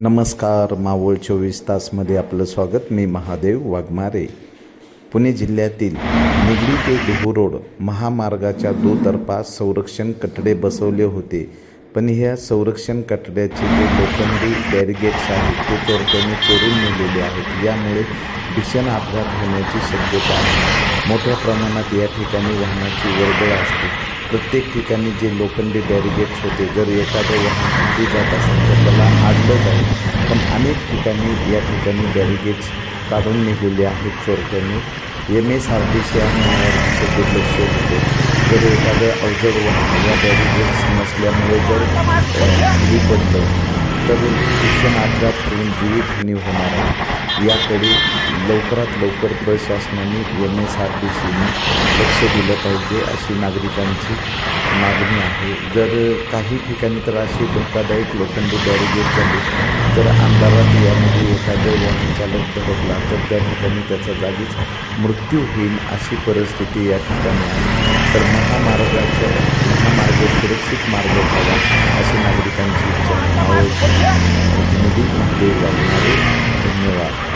नमस्कार मावळ चोवीस तासमध्ये आपलं स्वागत. मी महादेव वाघमारे. पुणे जिल्ह्यातील निगडी ते देहू रोड महामार्गाच्या दुतर्फा संरक्षण कठडे बसवले होते. पण ह्या संरक्षण कठड्याचे जे लोखंडी बॅरिगेट्स आहेत ते चोरट्याने चोरून नेलेले आहेत. यामुळे भीषण अपघात होण्याची शक्यता आहे. मोठ्या प्रमाणात या ठिकाणी वाहनाची वर्दळ असते. प्रत्येक ठिकाणी जे लोखंडी बॅरिगेट्स होते जर एखादं वाहन जात असेल तर त्याला आडलं आहे. पण अनेक ठिकाणी या ठिकाणी बॅरिगेट्स काढून निघलेले आहेत चोरट्यांनी. M S R T C आणि आयआरटीचे दुर्लक्ष होते. जर एखादं अवजड वाहन या बॅरिगेट्स नसल्यामुळे जर अ, पडलं तर भीषण अपघात होऊन जीवितहानी होणार. आहे याकडे लवकरात लवकर प्रशासनाने एम एस आर टी सीने लक्ष दिलं पाहिजे अशी नागरिकांची मागणी आहे. जर काही ठिकाणी तर अशी धोकादायक लोखंडी बॅरिगेट झाली तर अंधारात यामध्ये एखादं वाहन चालक धडकला तर त्या ठिकाणी त्याचा जागीच मृत्यू होईल अशी परिस्थिती या ठिकाणी आहे. तर महामार्गाच्या महामार्ग सुरक्षित मार्ग व्हावा अशी नागरिकांची इच्छा आहे. मावळ प्रतिनिधी धन्यवाद.